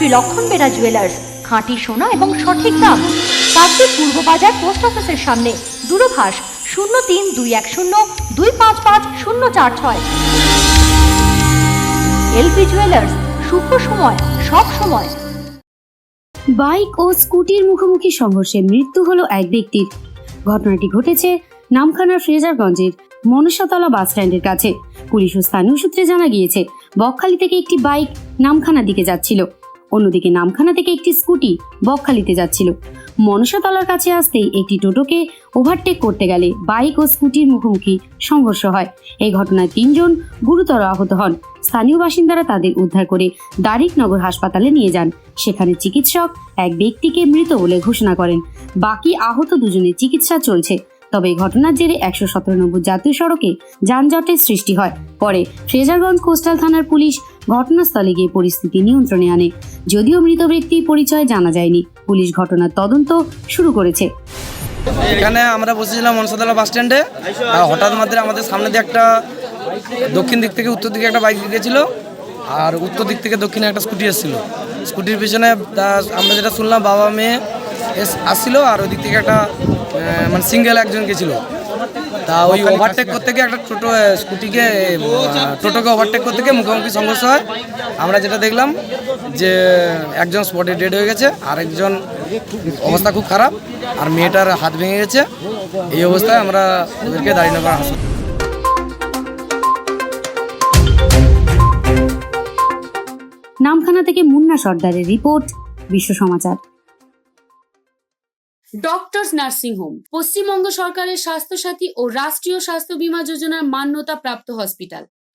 শ্রী লক্ষণ বেরা জুয়েলার্স খাঁটি সোনা এবং সঠিক দাম। কার্তিক পূর্ব বাজার পোস্ট অফিসের সামনে, দূরভাষ শূন্য তিন দুই এক শূন্য দুই পাঁচ পাঁচ শূন্য চার ছয়। এলপি জুয়েলার্স শুভ সময়, সব সময়। বাইক ও স্কুটির মুখোমুখি সংঘর্ষে মৃত্যু হলো এক ব্যক্তির। ঘটনাটি ঘটেছে নামখানার ফ্রেজারগঞ্জের মনসাতলা বাস স্ট্যান্ডের কাছে। পুলিশ ও স্থানীয় সূত্রে জানা গিয়েছে, বকখালি থেকে একটি বাইক নামখানা দিকে যাচ্ছিল। অন্যদিকে নামখানা থেকে একটি স্কুটি বকখালিতে যাচ্ছিল। মনসাতলার কাছে আসতেই একটি টোটোকে ওভারটেক করতে গেলে বাইক ও স্কুটির মুখোমুখি সংঘর্ষ হয়। এই ঘটনায় তিনজন গুরুতর আহত হন। স্থানীয় বাসিন্দারা তাদের উদ্ধার করে দারিকনগর হাসপাতালে নিয়ে যান। সেখানে চিকিৎসক এক ব্যক্তিকে মৃত বলে ঘোষণা করেন। বাকি আহত দুজনের চিকিৎসা চলছে। তবে ঘটনার জেরে একশো সতেরো নম্বর জাতীয় সড়কে যানজটের সৃষ্টি হয়। পরে ফ্রেজারগঞ্জ কোস্টাল থানার পুলিশ ঘটনাস্থলে গিয়ে পরিস্থিতি নিয়ন্ত্রণে আনে। যদিও মৃত ব্যক্তির পরিচয় জানা যায়নি। পুলিশ ঘটনার তদন্ত শুরু করেছে। এখানে আমরা বসেছিলাম মনসাতলা বাস স্ট্যান্ডে। আর হঠাৎ মাত্র আমাদের সামনে দিয়ে একটা দক্ষিণ দিক থেকে উত্তর দিকে একটা বাইক গেছিল আর উত্তর দিক থেকে দক্ষিণে একটা স্কুটি এসেছিল। স্কুটির পিছনে তা আমরা যেটা শুনলাম বাবা মেয়ে এস আসছিল আর ওই দিক থেকে একটা মানে সিঙ্গেল একজন গেছিল তা ওই ওভারটেক করতে গিয়ে একটা টোটো স্কুটিকে টোটোকে ওভারটেক করতে গিয়ে মুখোমুখি সংঘর্ষ হয়। আমরা যেটা দেখলাম যে একজন স্পটে ডেড হয়ে গেছে আরেকজন অবস্থা খুব খারাপ আর মেয়েটার হাত ভেঙে গেছে। এই অবস্থায় আমরা ওদেরকে দাঁড়িয়ে নেবার হাসপাতাল নামখানা থেকে মুন্না সর্দারের report Biswa Samachar. Doctors nursing home Paschimbanga সরকারের স্বাস্থ্যসাথী ও রাষ্ট্রীয় স্বাস্থ্য বীমা যোজনার মান্যতা প্রাপ্ত hospital.